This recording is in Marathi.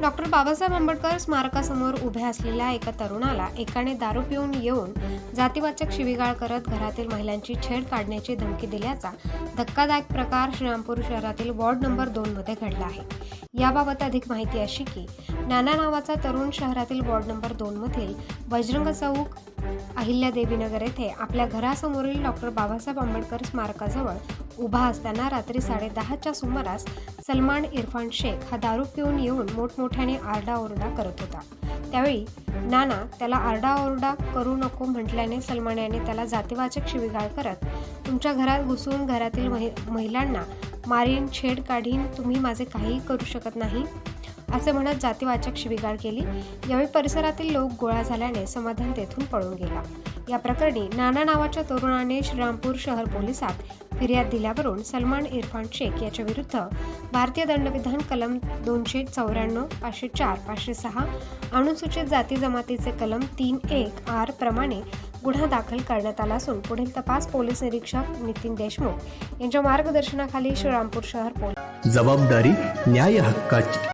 डॉक्टर बाबासाहेब आंबेडकर स्मारकासमोर उभ्या असलेल्या एका तरुणाला एकाने दारू पिऊन येऊन जातीवाचक शिवीगाळ करत घरातील महिलांची छेड काढण्याची धमकी दिल्याचा धक्कादायक प्रकार श्रीरामपूर शहरातील वॉर्ड नंबर दोन मध्ये घडला आहे. याबाबत अधिक माहिती अशी की नाना नावाचा तरुण शहरातील वॉर्ड नंबर दोन मधील बजरंग चौक अहिल्या देवीनगर येथे आपल्या घरासमोरील डॉक्टर बाबासाहेब आंबेडकर स्मारकाजवळ उभा असताना रात्री साडेदहाच्या सुमारास सलमान इरफान शेख हा दारू पिऊन येऊन मोठ्याने आरडाओरडा करत होता. त्यावेळी नाना त्याला आरडाओरडा करू नको म्हटल्याने सलमान याने त्याला जातीवाचक शिवीगाळ करत तुमच्या घरात घुसून घरातील महि महिलांना मारीन छेड काढीन तुम्ही माझे काहीही करू शकत नाही? असे म्हणत जातीवाचक शिवीगाळ केली. यावेळी परिसरातील लोक गोळा झाल्याने समाधान तेथून पळून गेला. या प्रकरणी नाना नावाच्या तरुणाने श्रीरामपूर शहर पोलिसात फिर्याद दिल्यावरून सलमान इरफान शेख याच्या विरुद्ध भारतीय दंडविधान कलम दोनशे चौऱ्याण्णव पाचशे चार पाचशे सहा अनुसूचित जाती जमातीचे कलम तीन एक आर प्रमाणे गुन्हा दाखल करण्यात आला असून पुढील तपास पोलीस निरीक्षक नितीन देशमुख यांच्या मार्गदर्शनाखाली श्रीरामपूर शहर पोलीस जबाबदारी न्याय हक्काची